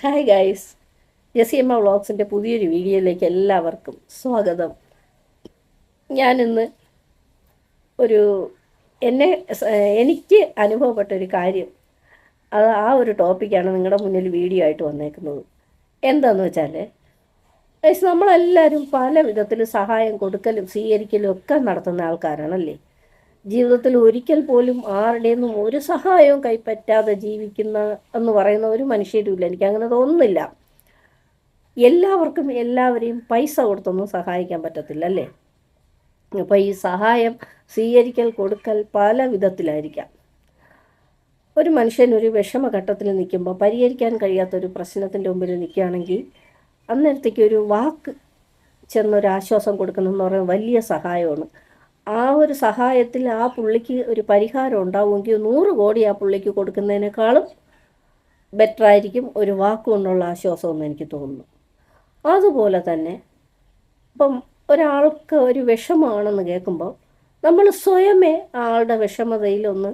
Hi guys ജസിയമ്മ വ്ളോഗ്സിന്റെ പുതിയൊരു വീഡിയോയിലേക്ക് എല്ലാവർക്കും സ്വാഗതം. ഞാനിന്ന് ഒരു എന്നെ എനിക്ക് അനുഭവപ്പെട്ട ഒരു കാര്യം. അത് ആ ഒരു ടോപ്പിക്കാണ് നിങ്ങളുടെ മുന്നിൽ വീഡിയോ ആയിട്ട് വന്നേക്കുന്നത്. എന്താണെന്ന് വെച്ചാൽ നമ്മളെല്ലാവരും പല വിധത്തിൽ സഹായം കൊടുക്കലും സ്വീകരിക്കലും ഒക്കെ നടത്തുന്ന ആൾക്കാരാണല്ലേ? ജീവിതത്തിൽ ഒരിക്കൽ പോലും ആരുടെ ഒന്നും ഒരു സഹായവും കൈപ്പറ്റാതെ ജീവിക്കുന്ന എന്ന് പറയുന്ന ഒരു മനുഷ്യരുമില്ല എനിക്ക് അങ്ങനെ തോന്നുന്നില്ല. എല്ലാവർക്കും എല്ലാവരെയും പൈസ കൊടുത്തൊന്നും സഹായിക്കാൻ പറ്റത്തില്ല അല്ലേ? അപ്പോൾ ഈ സഹായം സ്വീകരിക്കൽ കൊടുക്കൽ പല വിധത്തിലായിരിക്കാം. ഒരു മനുഷ്യൻ ഒരു വിഷമഘട്ടത്തിൽ നിൽക്കുമ്പോൾ പരിഹരിക്കാൻ കഴിയാത്ത ഒരു പ്രശ്നത്തിന്റെ മുമ്പിൽ നിൽക്കുകയാണെങ്കിൽ അന്നേരത്തേക്ക് ഒരു വാക്ക് ചെന്നൊരു ആശ്വാസം കൊടുക്കണമെന്ന് പറയുന്നത് വലിയ സഹായമാണ്. ആ ഒരു സഹായത്തിൽ ആ പുള്ളിക്ക് ഒരു പരിഹാരം ഉണ്ടാവുമെങ്കിൽ നൂറ് കോടി ആ പുള്ളിക്ക് കൊടുക്കുന്നതിനേക്കാളും ബെറ്റർ ആയിരിക്കും ഒരു വാക്കുകൊണ്ടുള്ള ആശ്വാസം എന്ന് എനിക്ക് തോന്നുന്നു. അതുപോലെ തന്നെ ഇപ്പം ഒരാൾക്ക് ഒരു വിഷമമാണെന്ന് കേൾക്കുമ്പോൾ നമ്മൾ സ്വയമേ ആളുടെ വിഷമതയിലൊന്ന്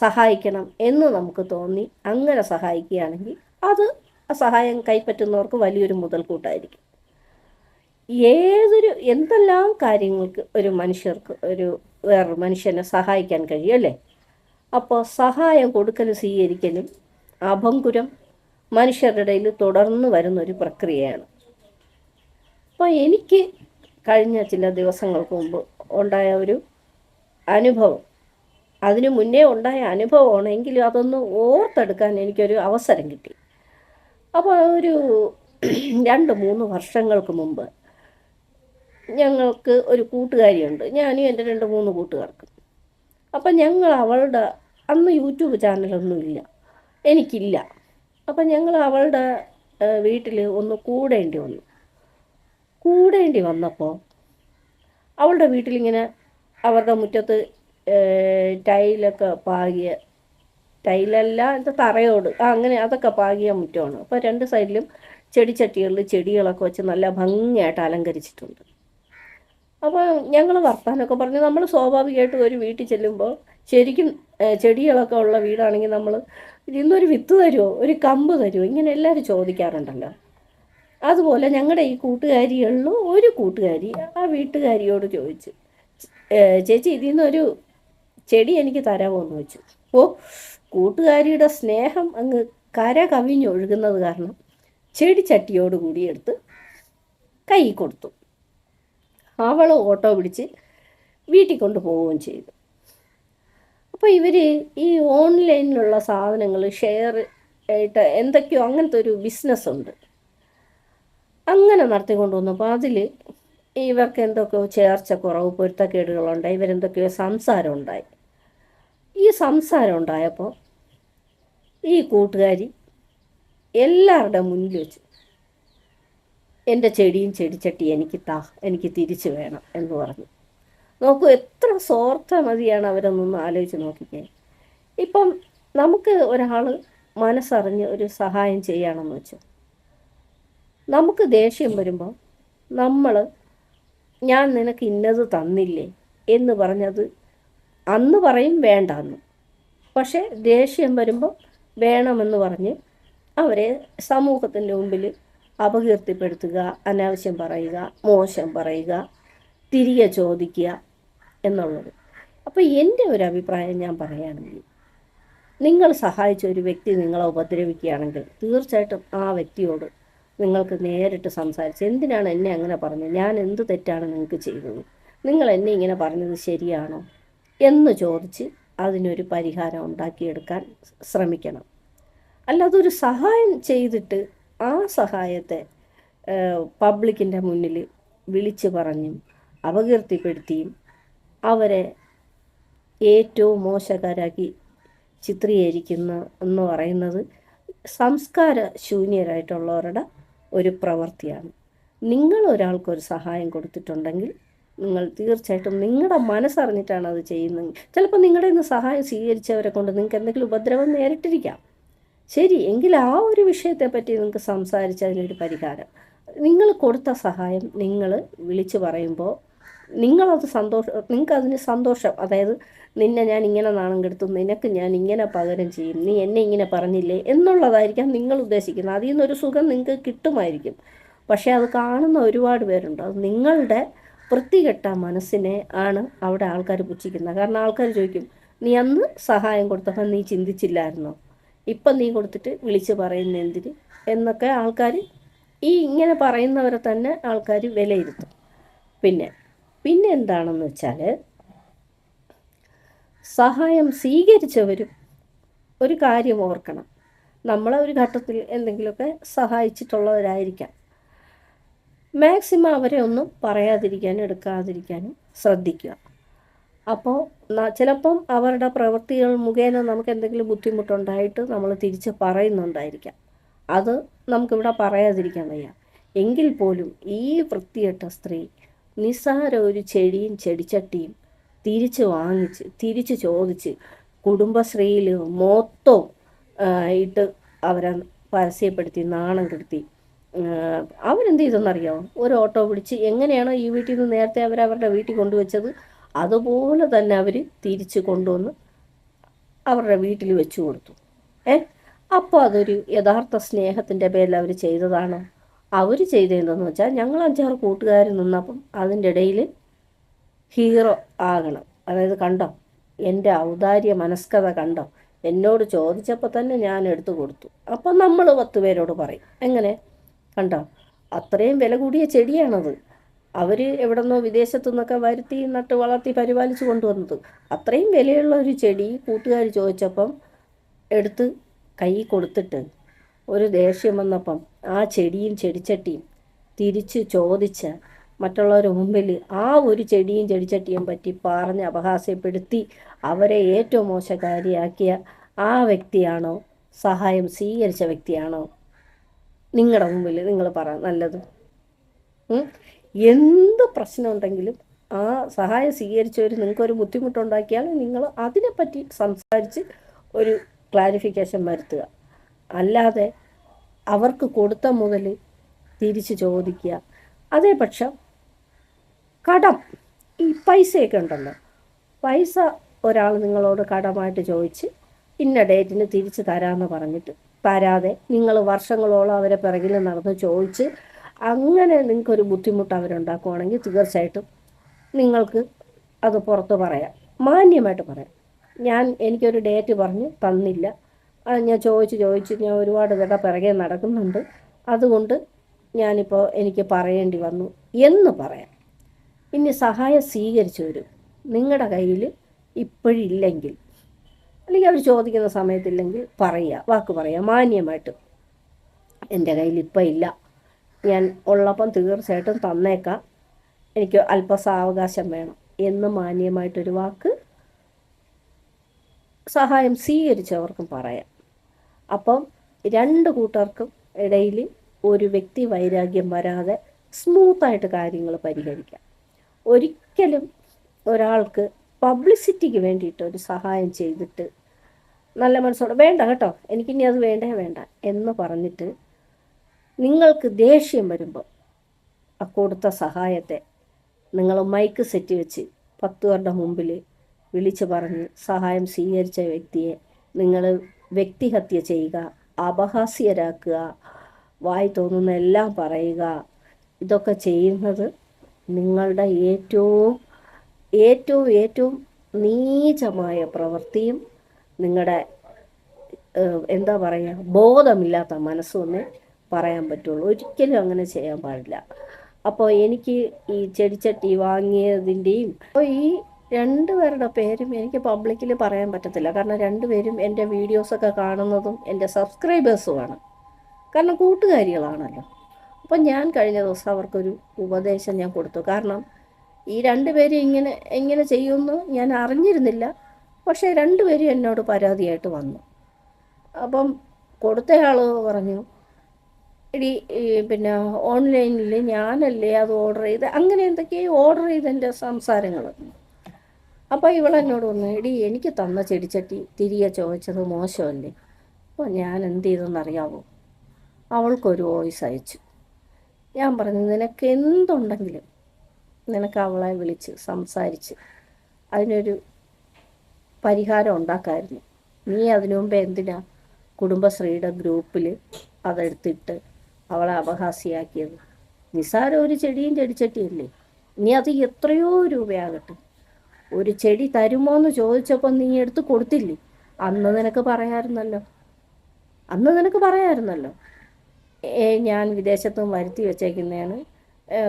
സഹായിക്കണം എന്ന് നമുക്ക് തോന്നി അങ്ങനെ സഹായിക്കുകയാണെങ്കിൽ അത് ആ സഹായം കൈപ്പറ്റുന്നവർക്ക് വലിയൊരു മുതൽക്കൂട്ടായിരിക്കും. ഏതൊരു എന്തെല്ലാം കാര്യങ്ങൾക്ക് ഒരു മനുഷ്യർക്ക് ഒരു വേറൊരു മനുഷ്യനെ സഹായിക്കാൻ കഴിയും അല്ലേ? അപ്പോൾ സഹായം കൊടുക്കലും സ്വീകരിക്കലും അഭംഗുരം മനുഷ്യരുടെ ഇടയിൽ തുടർന്ന് വരുന്ന ഒരു പ്രക്രിയയാണ്. അപ്പോൾ എനിക്ക് കഴിഞ്ഞ ചില ദിവസങ്ങൾക്ക് മുമ്പ് ഉണ്ടായ ഒരു അനുഭവം. അതിനു മുന്നേ ഉണ്ടായ അനുഭവമാണ് അതൊന്ന് ഓർത്തെടുക്കാൻ എനിക്കൊരു അവസരം കിട്ടി. അപ്പോൾ ഒരു രണ്ട് മൂന്ന് വർഷങ്ങൾക്ക് മുമ്പ് ഞങ്ങൾക്ക് ഒരു കൂട്ടുകാരിയുണ്ട്. ഞാനും എന്റെ രണ്ട് മൂന്ന് കൂട്ടുകാർക്കും. അപ്പം ഞങ്ങൾ അവളുടെ അന്ന് യൂട്യൂബ് ചാനലൊന്നുമില്ല. എനിക്കില്ല. അപ്പം ഞങ്ങൾ അവളുടെ വീട്ടിൽ ഒന്ന് കൂടേണ്ടി വന്നു. കൂടേണ്ടി വന്നപ്പോൾ അവളുടെ വീട്ടിലിങ്ങനെ അവരുടെ മുറ്റത്ത് ടൈലൊക്കെ പാകിയ ടൈലല്ല എന്താ തറയോട് ആ അങ്ങനെ അതൊക്കെ പാകിയ മുറ്റമാണ്. അപ്പോൾ രണ്ട് സൈഡിലും ചെടിച്ചട്ടികളിൽ ചെടികളൊക്കെ വെച്ച് നല്ല ഭംഗിയായിട്ട് അലങ്കരിച്ചിട്ടുണ്ട്. അപ്പോൾ ഞങ്ങൾ വർത്താനമൊക്കെ പറഞ്ഞ്. നമ്മൾ സ്വാഭാവികമായിട്ടും ഒരു വീട്ടിൽ ചെല്ലുമ്പോൾ ശരിക്കും ചെടികളൊക്കെ ഉള്ള വീടാണെങ്കിൽ നമ്മൾ ഇന്നൊരു വിത്ത് തരുമോ ഒരു കമ്പ് തരുമോ ഇങ്ങനെ എല്ലാവരും ചോദിക്കാറുണ്ടല്ലോ. അതുപോലെ ഞങ്ങളുടെ ഈ കൂട്ടുകാരികളിൽ ഒരു കൂട്ടുകാരി ആ വീട്ടുകാരിയോട് ചോദിച്ചു. ചേച്ചി ഇതിൽ നിന്നൊരു ചെടി എനിക്ക് തരാമോ എന്ന് വെച്ചു ഓ കൂട്ടുകാരിയുടെ സ്നേഹം അങ്ങ് കര കവിഞ്ഞൊഴുകുന്നത് കാരണം ചെടി ചട്ടിയോട് കൂടി എടുത്ത് കൈ കൊടുത്തു. അവൾ ഓട്ടോ പിടിച്ച് വീട്ടിൽ കൊണ്ട് പോവുകയും ചെയ്തു. അപ്പോൾ ഇവർ ഈ ഓൺലൈനിലുള്ള സാധനങ്ങൾ ഷെയർ ആയിട്ട് എന്തൊക്കെയോ അങ്ങനത്തെ ഒരു ബിസിനസ്സുണ്ട് അങ്ങനെ നടത്തിക്കൊണ്ട് വന്നപ്പോൾ അതിൽ ഇവർക്ക് എന്തൊക്കെയോ ചേർച്ച കുറവ് പൊരുത്തക്കേടുകളുണ്ടായി ഇവരെന്തൊക്കെയോ സംസാരം ഉണ്ടായി. ഈ സംസാരം ഉണ്ടായപ്പോൾ ഈ കൂട്ടുകാരി എല്ലാവരുടെ മുന്നിൽ വെച്ച് എന്റെ ചെടിയും ചെടിച്ചട്ടി എനിക്ക് താ എനിക്ക് തിരിച്ചു വേണം എന്ന് പറഞ്ഞു. നോക്കൂ എത്ര സ്വാർത്ഥമതിയാണ് അവരെന്നൊന്ന് ആലോചിച്ച് നോക്കിക്കേ. ഇപ്പം നമുക്ക് ഒരാൾ മനസ്സറിഞ്ഞ് ഒരു സഹായം ചെയ്യണമെന്ന് വെച്ചു. നമുക്ക് ദേഷ്യം വരുമ്പോൾ നമ്മൾ ഞാൻ നിനക്ക് ഇന്നത് തന്നില്ലേ എന്ന് പറഞ്ഞത് അന്ന് പറയും വേണ്ടാന്ന്. പക്ഷേ ദേഷ്യം വരുമ്പോൾ വേണമെന്ന് പറഞ്ഞ് അവരെ സമൂഹത്തിന്റെ മുമ്പിൽ അപകീർത്തിപ്പെടുത്തുക അനാവശ്യം പറയുക മോശം പറയുക തിരികെ ചോദിക്കുക എന്നുള്ളത്. അപ്പോൾ എന്റെ ഒരു അഭിപ്രായം ഞാൻ പറയുകയാണെങ്കിൽ നിങ്ങൾ സഹായിച്ച ഒരു വ്യക്തി നിങ്ങളെ ഉപദ്രവിക്കുകയാണെങ്കിൽ തീർച്ചയായിട്ടും ആ വ്യക്തിയോട് നിങ്ങൾക്ക് നേരിട്ട് സംസാരിച്ച് എന്തിനാണ് എന്നെ അങ്ങനെ പറഞ്ഞത്? ഞാൻ എന്ത് തെറ്റാണ് നിങ്ങൾക്ക് ചെയ്തത്? നിങ്ങൾ എന്നെ ഇങ്ങനെ പറഞ്ഞത് ശരിയാണോ? എന്ന് ചോദിച്ച് അതിനൊരു പരിഹാരം ഉണ്ടാക്കിയെടുക്കാൻ ശ്രമിക്കണം. അല്ലാതെ ഒരു സഹായം ചെയ്തിട്ട് ആ സഹായത്തെ പബ്ലിക്കിന്റെ മുന്നിൽ വിളിച്ചു പറഞ്ഞും അപകീർത്തിപ്പെടുത്തിയും അവരെ ഏറ്റവും മോശക്കാരാക്കി ചിത്രീകരിക്കുന്ന എന്ന് പറയുന്നത് സംസ്കാര ശൂന്യരായിട്ടുള്ളവരുടെ ഒരു പ്രവൃത്തിയാണ്. നിങ്ങൾ ഒരാൾക്കൊരു സഹായം കൊടുത്തിട്ടുണ്ടെങ്കിൽ നിങ്ങൾ തീർച്ചയായിട്ടും നിങ്ങളുടെ മനസ്സറിഞ്ഞിട്ടാണ് അത് ചെയ്യുന്നത്. ചിലപ്പോൾ നിങ്ങളുടെ നിന്ന് സഹായം സ്വീകരിച്ചവരെ കൊണ്ട് നിങ്ങൾക്ക് എന്തെങ്കിലും ഉപദ്രവം നേരിട്ടിരിക്കാം. ശരി എങ്കിൽ ആ ഒരു വിഷയത്തെ പറ്റി നിങ്ങൾക്ക് സംസാരിച്ച് അതിനൊരു പരിഹാരം. നിങ്ങൾ കൊടുത്ത സഹായം നിങ്ങൾ വിളിച്ചു പറയുമ്പോൾ നിങ്ങളത് സന്തോഷം നിങ്ങൾക്ക് അതിന് സന്തോഷം. അതായത് നിന്നെ ഞാൻ ഇങ്ങനെ നാണം കെടുത്തും നിനക്ക് ഞാൻ ഇങ്ങനെ പകരം ചെയ്യും നീ എന്നെ ഇങ്ങനെ പറഞ്ഞില്ലേ എന്നുള്ളതായിരിക്കാം നിങ്ങൾ ഉദ്ദേശിക്കുന്നത്. അതിൽ നിന്നൊരു സുഖം നിങ്ങൾക്ക് കിട്ടുമായിരിക്കും. പക്ഷേ അത് കാണുന്ന ഒരുപാട് പേരുണ്ട്. അത് നിങ്ങളുടെ വൃത്തികെട്ട മനസ്സിനെ ആണ് അവിടെ ആൾക്കാർ പുച്ഛിക്കുന്നത്. കാരണം ആൾക്കാർ ചോദിക്കും നീ അന്ന് സഹായം കൊടുത്തപ്പോൾ നീ ചിന്തിച്ചില്ലായിരുന്നോ? ഇപ്പം നീ കൊടുത്തിട്ട് വിളിച്ച് പറയുന്ന എന്തിന്? എന്നൊക്കെ ആൾക്കാർ ഈ ഇങ്ങനെ പറയുന്നവരെ തന്നെ ആൾക്കാർ വിലയിരുത്തും. പിന്നെ പിന്നെ എന്താണെന്ന് വെച്ചാൽ സഹായം സ്വീകരിച്ചവരും ഒരു കാര്യം ഓർക്കണം. നമ്മളെ ഒരു ഘട്ടത്തിൽ എന്തെങ്കിലുമൊക്കെ സഹായിച്ചിട്ടുള്ളവരായിരിക്കാം. മാക്സിമം അവരെ ഒന്നും പറയാതിരിക്കാനും എടുക്കാതിരിക്കാനും ശ്രദ്ധിക്കുക. അപ്പോൾ ചിലപ്പം അവരുടെ പ്രവൃത്തികൾ മുഖേന നമുക്ക് എന്തെങ്കിലും ബുദ്ധിമുട്ടുണ്ടായിട്ട് നമ്മൾ തിരിച്ച് പറയുന്നുണ്ടായിരിക്കാം. അത് നമുക്കിവിടെ പറയാതിരിക്കാൻ വയ്യ. എങ്കിൽ പോലും ഈ വൃത്തികെട്ട സ്ത്രീ നിസ്സാര ഒരു ചെടിയും ചെടിച്ചട്ടിയും തിരിച്ച് വാങ്ങിച്ച് തിരിച്ച് ചോദിച്ച് കുടുംബശ്രീയിൽ മൊത്തം ഇട്ട് അവരെ പരസ്യപ്പെടുത്തി നാണം കെടുത്തി. അവരെന്ത് ചെയ്തെന്നറിയാമോ ഒരു ഓട്ടോ പിടിച്ച് എങ്ങനെയാണോ ഈ വീട്ടിൽ നിന്ന് നേരത്തെ അവരവരുടെ വീട്ടിൽ കൊണ്ടുവച്ചത്? അതുപോലെ തന്നെ അവർ തിരിച്ച് കൊണ്ടുവന്ന് അവരുടെ വീട്ടിൽ വെച്ചു കൊടുത്തു. ഏ? അപ്പോൾ അതൊരു യഥാർത്ഥ സ്നേഹത്തിന്റെ പേരിൽ അവർ ചെയ്തതാണ്. അവർ ചെയ്തതെന്തെന്ന് വെച്ചാൽ ഞങ്ങൾ അഞ്ചാറ് കൂട്ടുകാർ നിന്നപ്പം അതിന്റെ ഇടയിൽ ഹീറോ ആകണം. അതായത് കണ്ടോ? എന്റെ ഔദാര്യ മനസ്കത കണ്ടോ? എന്നോട് ചോദിച്ചപ്പോൾ തന്നെ ഞാൻ എടുത്തു കൊടുത്തു. അപ്പം നമ്മൾ പത്ത് പേരോട് പറയും. എങ്ങനെ? കണ്ടോ? അത്രയും വില കൂടിയ ചെടിയാണത്. അവർ എവിടെ നിന്നോ വിദേശത്തു നിന്നൊക്കെ വരുത്തി നട്ട് വളർത്തി പരിപാലിച്ച് കൊണ്ടുവന്നത്. അത്രയും വിലയുള്ള ഒരു ചെടി കൂട്ടുകാർ ചോദിച്ചപ്പം എടുത്ത് കൈ കൊടുത്തിട്ട് ഒരു ദേഷ്യം വന്നപ്പം ആ ചെടിയും ചെടിച്ചട്ടിയും തിരിച്ച് ചോദിച്ച് മറ്റുള്ളവരുടെ മുമ്പിൽ ആ ഒരു ചെടിയും ചെടിച്ചട്ടിയും പറ്റി പറഞ്ഞ് അപഹാസ്യപ്പെടുത്തി അവരെ ഏറ്റവും മോശക്കാരിയാക്കിയ ആ വ്യക്തിയാണോ? സഹായം സ്വീകരിച്ച വ്യക്തിയാണോ? നിങ്ങളുടെ മുമ്പിൽ നിങ്ങൾ പറ നല്ലത്. എന്ത് പ്രശ്നമുണ്ടെങ്കിലും ആ സഹായം സ്വീകരിച്ചവർ നിങ്ങൾക്കൊരു ബുദ്ധിമുട്ടുണ്ടാക്കിയാൽ നിങ്ങൾ അതിനെപ്പറ്റി സംസാരിച്ച് ഒരു ക്ലാരിഫിക്കേഷൻ വരുത്തുക. അല്ലാതെ അവർക്ക് കൊടുത്ത മുതൽ തിരിച്ച് ചോദിക്കുക. അതേ പക്ഷം കടം ഈ പൈസയൊക്കെ ഉണ്ടല്ലോ. പൈസ ഒരാൾ നിങ്ങളോട് കടമായിട്ട് ചോദിച്ച് ഇന്ന ഡേറ്റിന് തിരിച്ച് തരാമെന്ന് പറഞ്ഞിട്ട് തരാതെ നിങ്ങൾ വർഷങ്ങളോളം അവരെ പിറകിൽ നടന്ന് ചോദിച്ച് അങ്ങനെ നിങ്ങൾക്കൊരു ബുദ്ധിമുട്ട് അവരുണ്ടാക്കുവാണെങ്കിൽ തീർച്ചയായിട്ടും നിങ്ങൾക്ക് അത് പുറത്ത് പറയാം. മാന്യമായിട്ട് പറയാം. ഞാൻ എനിക്കൊരു ഡേറ്റ് പറഞ്ഞ് തന്നില്ല. അത് ഞാൻ ചോദിച്ച് ചോദിച്ച് ഞാൻ ഒരുപാട് പേരുടെ പിറകെ നടക്കുന്നുണ്ട്. അതുകൊണ്ട് ഞാനിപ്പോൾ എനിക്ക് പറയേണ്ടി വന്നു എന്ന് പറയാം. ഇനി സഹായം സ്വീകരിച്ചു വരും നിങ്ങളുടെ കയ്യിൽ ഇപ്പോഴില്ലെങ്കിൽ അല്ലെങ്കിൽ അവർ ചോദിക്കുന്ന സമയത്തില്ലെങ്കിൽ പറയുക വാക്ക് പറയുക മാന്യമായിട്ട്. എന്റെ കയ്യിൽ ഇപ്പം ഇല്ല. ഞാൻ ഉള്ളപ്പം തീർച്ചയായിട്ടും തന്നേക്കാം. എനിക്ക് അല്പസാവകാശം വേണം എന്ന് മാന്യമായിട്ടൊരു വാക്ക് സഹായം സ്വീകരിച്ചവർക്കും പറയാം. അപ്പം രണ്ട് കൂട്ടർക്കും ഇടയിൽ ഒരു വ്യക്തി വൈരാഗ്യം വരാതെ സ്മൂത്തായിട്ട് കാര്യങ്ങൾ പരിഹരിക്കാം. ഒരിക്കലും ഒരാൾക്ക് പബ്ലിസിറ്റിക്ക് വേണ്ടിയിട്ട് ഒരു സഹായം ചെയ്തിട്ട് നല്ല മനസ്സോടെ വേണ്ട കേട്ടോ എനിക്കിനി അത് വേണ്ടേ വേണ്ട എന്ന് പറഞ്ഞിട്ട് നിങ്ങൾക്ക് ദേഷ്യം വരുമ്പോൾ ആ കൊടുത്ത സഹായത്തെ നിങ്ങൾ മൈക്ക് സെറ്റ് വെച്ച് പത്ത് പേരുടെ മുമ്പിൽ വിളിച്ചു പറഞ്ഞ് സഹായം സ്വീകരിച്ച വ്യക്തിയെ നിങ്ങൾ വ്യക്തിഹത്യ ചെയ്യുക അപഹാസ്യരാക്കുക വായി തോന്നുന്ന എല്ലാം പറയുക ഇതൊക്കെ ചെയ്യുന്നത് നിങ്ങളുടെ ഏറ്റവും ഏറ്റവും ഏറ്റവും നീചമായ പ്രവൃത്തിയും നിങ്ങളുടെ എന്താ പറയുക ബോധമില്ലാത്ത മനസ്സൊന്നേ പറയാൻ പറ്റുള്ളൂ. ഒരിക്കലും അങ്ങനെ ചെയ്യാൻ പാടില്ല. അപ്പോൾ എനിക്ക് ഈ ചെടിച്ചട്ടി വാങ്ങിയതിന്റെയും അപ്പോൾ ഈ രണ്ടുപേരുടെ പേരും എനിക്ക് പബ്ലിക്കിൽ പറയാൻ പറ്റത്തില്ല. കാരണം രണ്ടുപേരും എന്റെ വീഡിയോസൊക്കെ കാണുന്നതും എന്റെ സബ്സ്ക്രൈബേഴ്സുമാണ്. കാരണം കൂട്ടുകാരികളാണല്ലോ. അപ്പം ഞാൻ കഴിഞ്ഞ ദിവസം അവർക്കൊരു ഉപദേശം ഞാൻ കൊടുത്തു. കാരണം ഈ രണ്ടുപേരും ഇങ്ങനെ എങ്ങനെ ചെയ്യുമെന്ന് ഞാൻ അറിഞ്ഞിരുന്നില്ല. പക്ഷേ രണ്ടുപേരും എന്നോട് പരാതിയായിട്ട് വന്നു. അപ്പം കൊടുത്തയാൾ പറഞ്ഞു എടി പിന്നെ ഓൺലൈനിൽ ഞാനല്ലേ അത് ഓർഡർ ചെയ്ത് അങ്ങനെ എന്തൊക്കെയാണ് ഓർഡർ ചെയ്തതിന്റെ സംസാരങ്ങൾ. അപ്പോൾ ഇവളെന്നോട് പറഞ്ഞു എടി എനിക്ക് തന്ന ചെടിച്ചട്ടി തിരികെ ചോദിച്ചത് മോശമല്ലേ? അപ്പോൾ ഞാൻ എന്ത് ചെയ്തെന്നറിയാവോ? അവൾക്കൊരു വോയിസ് അയച്ചു. ഞാൻ പറഞ്ഞു നിനക്ക് എന്തുണ്ടെങ്കിലും നിനക്ക് അവളെ വിളിച്ച് സംസാരിച്ച് അതിനൊരു പരിഹാരം ഉണ്ടാക്കായിരുന്നു. നീ അതിനു മുമ്പ് എന്തിനാ കുടുംബശ്രീയുടെ ഗ്രൂപ്പിൽ അതെടുത്തിട്ട് അവളെ അപഹാസ്യാക്കിയത് നിസാര ഒരു ചെടിയും ചെടിച്ചട്ടിയല്ലേ നീ അത് എത്രയോ രൂപയാകട്ടെ. ഒരു ചെടി തരുമോ എന്ന് ചോദിച്ചപ്പോൾ നീ എടുത്ത് കൊടുത്തില്ലേ? അന്ന് നിനക്ക് പറയാമായിരുന്നല്ലോ അന്ന് നിനക്ക് പറയാമായിരുന്നല്ലോ ഏ ഞാൻ വിദേശത്തും വരുത്തി വെച്ചേക്കുന്നതാണ്.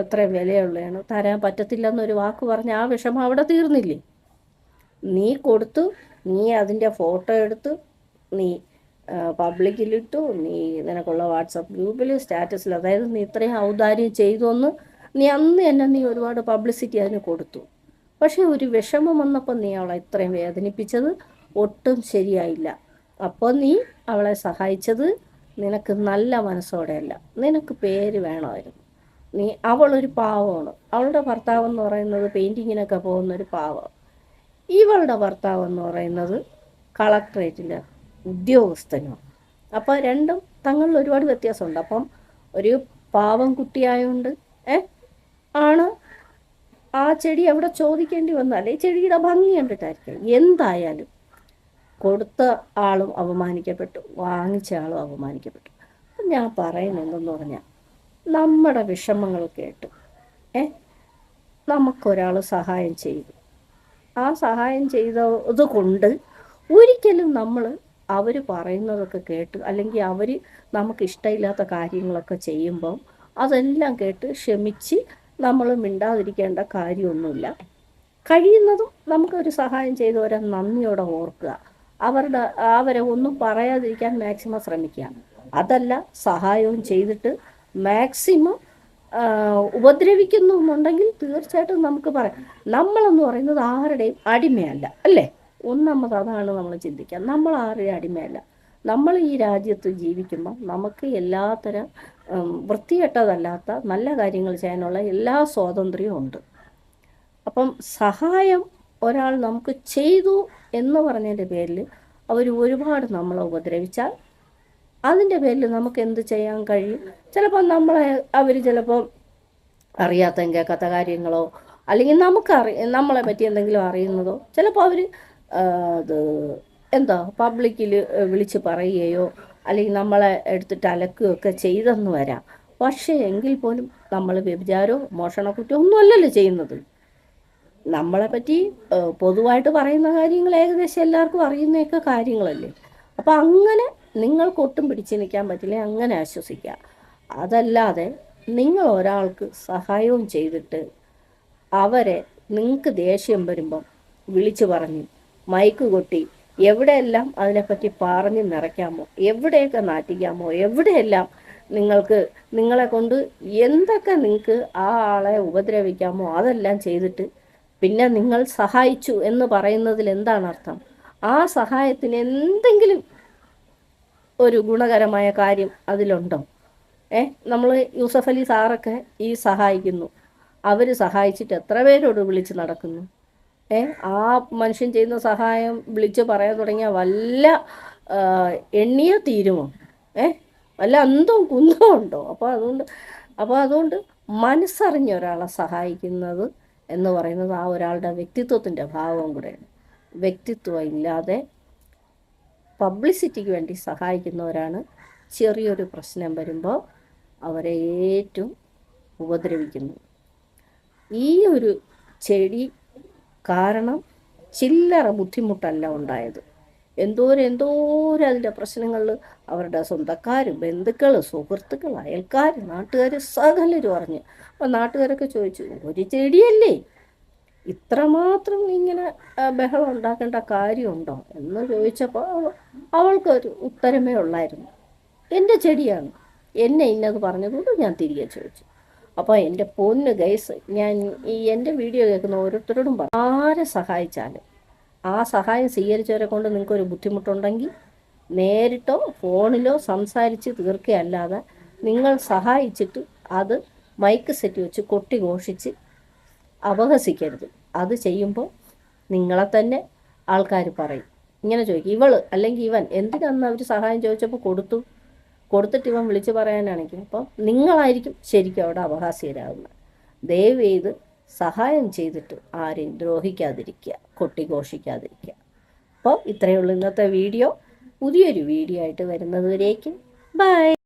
ഇത്രയും വിലയുള്ളതാണ്. തരാൻ പറ്റത്തില്ലെന്നൊരു വാക്ക് പറഞ്ഞ് ആ വിഷമം അവിടെ തീർന്നില്ലേ? നീ കൊടുത്തു നീ അതിന്റെ ഫോട്ടോ എടുത്തു നീ പബ്ലിക്കിലിട്ടു നീ നിനക്കുള്ള വാട്സപ്പ് ഗ്രൂപ്പിൽ സ്റ്റാറ്റസിൽ അതായത് നീ ഇത്രയും ഔദാര്യം ചെയ്തു എന്ന് നീ അന്ന് തന്നെ നീ ഒരുപാട് പബ്ലിസിറ്റി അതിന് കൊടുത്തു. പക്ഷേ ഒരു വിഷമം വന്നപ്പോൾ നീ അവളെ ഇത്രയും വേദനിപ്പിച്ചത് ഒട്ടും ശരിയായില്ല. അപ്പോൾ നീ അവളെ സഹായിച്ചത് നിനക്ക് നല്ല മനസ്സോടെയല്ല. നിനക്ക് പേര് വേണമായിരുന്നു. നീ അവളൊരു പാവമാണ്. അവളുടെ ഭർത്താവ് എന്ന് പറയുന്നത് പെയിന്റിങ്ങിനൊക്കെ പോകുന്നൊരു പാവം. ഇവളുടെ ഭർത്താവ് എന്ന് പറയുന്നത് കളക്ട്രേറ്റിലെ ഉദ്യോഗസ്ഥനുമാണ് അപ്പോൾ രണ്ടും തങ്ങളിൽ ഒരുപാട് വ്യത്യാസമുണ്ട്. അപ്പം ഒരു പാവം കുട്ടിയായതുകൊണ്ട് ഏ ആണ് ആ ചെടി അവിടെ ചോദിക്കേണ്ടി വന്നാൽ ഈ ചെടിയുടെ ഭംഗി കണ്ടിട്ടായിരിക്കും. എന്തായാലും കൊടുത്ത ആളും അപമാനിക്കപ്പെട്ടു വാങ്ങിച്ച ആളും അപമാനിക്കപ്പെട്ടു. അപ്പം ഞാൻ പറയുന്നത് എന്തെന്ന് പറഞ്ഞാൽ നമ്മുടെ വിഷമങ്ങൾ കേട്ട് ഏ നമുക്കൊരാൾ സഹായം ചെയ്തു. ആ സഹായം ചെയ്തത് കൊണ്ട് ഒരിക്കലും നമ്മൾ അവർ പറയുന്നതൊക്കെ കേട്ട് അല്ലെങ്കിൽ അവർ നമുക്ക് ഇഷ്ടമില്ലാത്ത കാര്യങ്ങളൊക്കെ ചെയ്യുമ്പോൾ അതെല്ലാം കേട്ട് ക്ഷമിച്ച് നമ്മൾ മിണ്ടാതിരിക്കേണ്ട കാര്യമൊന്നുമില്ല. കഴിയുന്നതും നമുക്കൊരു സഹായം ചെയ്തവരെ നന്ദിയോടെ ഓർക്കുക. അവരുടെ അവരെ ഒന്നും പറയാതിരിക്കാൻ മാക്സിമം ശ്രമിക്കുക. അതല്ല സഹായവും ചെയ്തിട്ട് മാക്സിമം ഉപദ്രവിക്കുന്നുണ്ടെങ്കിൽ തീർച്ചയായിട്ടും നമുക്ക് പറയാം. നമ്മളെന്ന് പറയുന്നത് ആരുടെയും അടിമയല്ല അല്ലേ? ഒന്നാമത് അതാണ് നമ്മൾ ചിന്തിക്കുക. നമ്മൾ ആരുടെ അടിമയല്ല. നമ്മൾ ഈ രാജ്യത്ത് ജീവിക്കുമ്പോൾ നമുക്ക് എല്ലാത്തരം വൃത്തികെട്ടതല്ലാത്ത നല്ല കാര്യങ്ങൾ ചെയ്യാനുള്ള എല്ലാ സ്വാതന്ത്ര്യവും ഉണ്ട്. അപ്പം സഹായം ഒരാൾ നമുക്ക് ചെയ്തു എന്ന് പറഞ്ഞതിന്റെ പേരിൽ അവർ ഒരുപാട് നമ്മളെ ഉപദ്രവിച്ചാൽ അതിന്റെ പേരിൽ നമുക്ക് എന്ത് ചെയ്യാൻ കഴിയും? ചിലപ്പോൾ നമ്മളെ അവർ ചിലപ്പോൾ അറിയാത്ത കേൾക്കാത്ത കാര്യങ്ങളോ അല്ലെങ്കിൽ നമുക്കറി നമ്മളെ പറ്റി എന്തെങ്കിലും അറിയുന്നതോ ചിലപ്പോൾ അവർ അത് എന്താ പബ്ലിക്കിൽ വിളിച്ച് പറയുകയോ അല്ലെങ്കിൽ നമ്മളെ എടുത്തിട്ട് അലക്കുകയൊക്കെ ചെയ്തെന്ന് വരാം. പക്ഷേ എങ്കിൽ പോലും നമ്മൾ വ്യഭിചാരമോ മോഷണക്കുറ്റമോ ഒന്നും അല്ലല്ലോ ചെയ്യുന്നത്. നമ്മളെ പറ്റി പൊതുവായിട്ട് പറയുന്ന കാര്യങ്ങൾ ഏകദേശം എല്ലാവർക്കും അറിയുന്നതൊക്കെ കാര്യങ്ങളല്ലേ. അപ്പോൾ അങ്ങനെ നിങ്ങൾക്കൊട്ടും പിടിച്ചു നിൽക്കാൻ പറ്റില്ല അങ്ങനെ ആശ്വസിക്കുക. അതല്ലാതെ നിങ്ങൾ ഒരാൾക്ക് സഹായവും ചെയ്തിട്ട് അവരെ നിങ്ങൾക്ക് ദേഷ്യം വരുമ്പം വിളിച്ചു പറഞ്ഞ് മൈക്ക് കൊട്ടി. എവിടെയെല്ലാം അതിനെപ്പറ്റി പറഞ്ഞ് നിറയ്ക്കാമോ? എവിടെയൊക്കെ നാട്ടിക്കാമോ എവിടെയെല്ലാം നിങ്ങൾക്ക് നിങ്ങളെ കൊണ്ട് എന്തൊക്കെ നിങ്ങൾക്ക് ആ ആളെ ഉപദ്രവിക്കാമോ? അതെല്ലാം ചെയ്തിട്ട് പിന്നെ നിങ്ങൾ സഹായിച്ചു എന്ന് പറയുന്നതിൽ എന്താണ് അർത്ഥം? ആ സഹായത്തിന് എന്തെങ്കിലും ഒരു ഗുണകരമായ കാര്യം അതിലുണ്ടോ? ഏ നമ്മൾ യൂസഫ് അലി സാറൊക്കെ ഈ സഹായിക്കുന്നു. അവർ സഹായിച്ചിട്ട് എത്ര പേരോട് വിളിച്ച് നടക്കുന്നു? ആ മനുഷ്യൻ ചെയ്യുന്ന സഹായം വിളിച്ച് പറയാൻ തുടങ്ങിയ വല്ല എണ്ണിയ തീരുമോ? ഏ വല്ല അന്തവും കുന്തവും ഉണ്ടോ? അപ്പോൾ അതുകൊണ്ട് അപ്പോൾ അതുകൊണ്ട് മനസ്സറിഞ്ഞ ഒരാളെ സഹായിക്കുന്നത് എന്ന് പറയുന്നത് ആ ഒരാളുടെ വ്യക്തിത്വത്തിന്റെ ഭാവവും കൂടെയാണ്. വ്യക്തിത്വം ഇല്ലാതെ പബ്ലിസിറ്റിക്ക് വേണ്ടി സഹായിക്കുന്നവരാണ് ചെറിയൊരു പ്രശ്നം വരുമ്പോൾ അവരെ ഏറ്റവും ഉപദ്രവിക്കുന്നത്. ഈ ഒരു ചെടി കാരണം ചില്ലറ ബുദ്ധിമുട്ടല്ല ഉണ്ടായത്. എന്തോരം എന്തോരം അതിന്റെ പ്രശ്നങ്ങളിൽ അവരുടെ സ്വന്തക്കാർ ബന്ധുക്കൾ സുഹൃത്തുക്കൾ അയൽക്കാർ നാട്ടുകാർ സകലരും അറിഞ്ഞ്. അപ്പം നാട്ടുകാരൊക്കെ ചോദിച്ചു ഒരു ചെടിയല്ലേ? ഇത്രമാത്രം ഇങ്ങനെ ബഹളം ഉണ്ടാക്കേണ്ട കാര്യമുണ്ടോ? എന്ന് ചോദിച്ചപ്പോൾ അവൾക്കൊരു ഉത്തരമേ ഉള്ളായിരുന്നു. എന്റെ ചെടിയാണ്. എന്നെ ഇന്നത് പറഞ്ഞതുകൊണ്ട് ഞാൻ തിരികെ ചോദിച്ചു. അപ്പോൾ എന്റെ പൊന്ന് ഗൈസ് ഞാൻ ഈ എന്റെ വീഡിയോ കേൾക്കുന്ന ഓരോരുത്തരോടും പറ ആരെ സഹായിച്ചാലും ആ സഹായം സ്വീകരിച്ചവരെ കൊണ്ട് നിങ്ങൾക്കൊരു ബുദ്ധിമുട്ടുണ്ടെങ്കിൽ നേരിട്ടോ ഫോണിലോ സംസാരിച്ച് തീർക്കുകയല്ലാതെ നിങ്ങൾ സഹായിച്ചിട്ട് അത് മൈക്ക് സെറ്റ് വെച്ച് കൊട്ടി ഘോഷിച്ച് അപഹസിക്കരുത്. അത് ചെയ്യുമ്പോൾ നിങ്ങളെ തന്നെ ആൾക്കാർ പറയും. ഇങ്ങനെ ചോദിക്കും ഇവൾ അല്ലെങ്കിൽ ഇവൻ എന്തിനാന്ന് അവർ സഹായം ചോദിച്ചപ്പോൾ കൊടുത്തു? കൊടുത്തിട്ട് ഇവൻ വിളിച്ചു പറയാനാണെങ്കിൽ അപ്പം നിങ്ങളായിരിക്കും ശരിക്കും അവിടെ അപഹാസ്യരാകുന്നത് ദയവ് ചെയ്ത് സഹായം ചെയ്തിട്ട് ആരെയും ദ്രോഹിക്കാതിരിക്കുക കൊട്ടിഘോഷിക്കാതിരിക്കുക. അപ്പോൾ ഇത്രയേ ഉള്ളൂ ഇന്നത്തെ വീഡിയോ. പുതിയൊരു വീഡിയോ ആയിട്ട് വരുന്നതുവരേക്കും. ബൈ.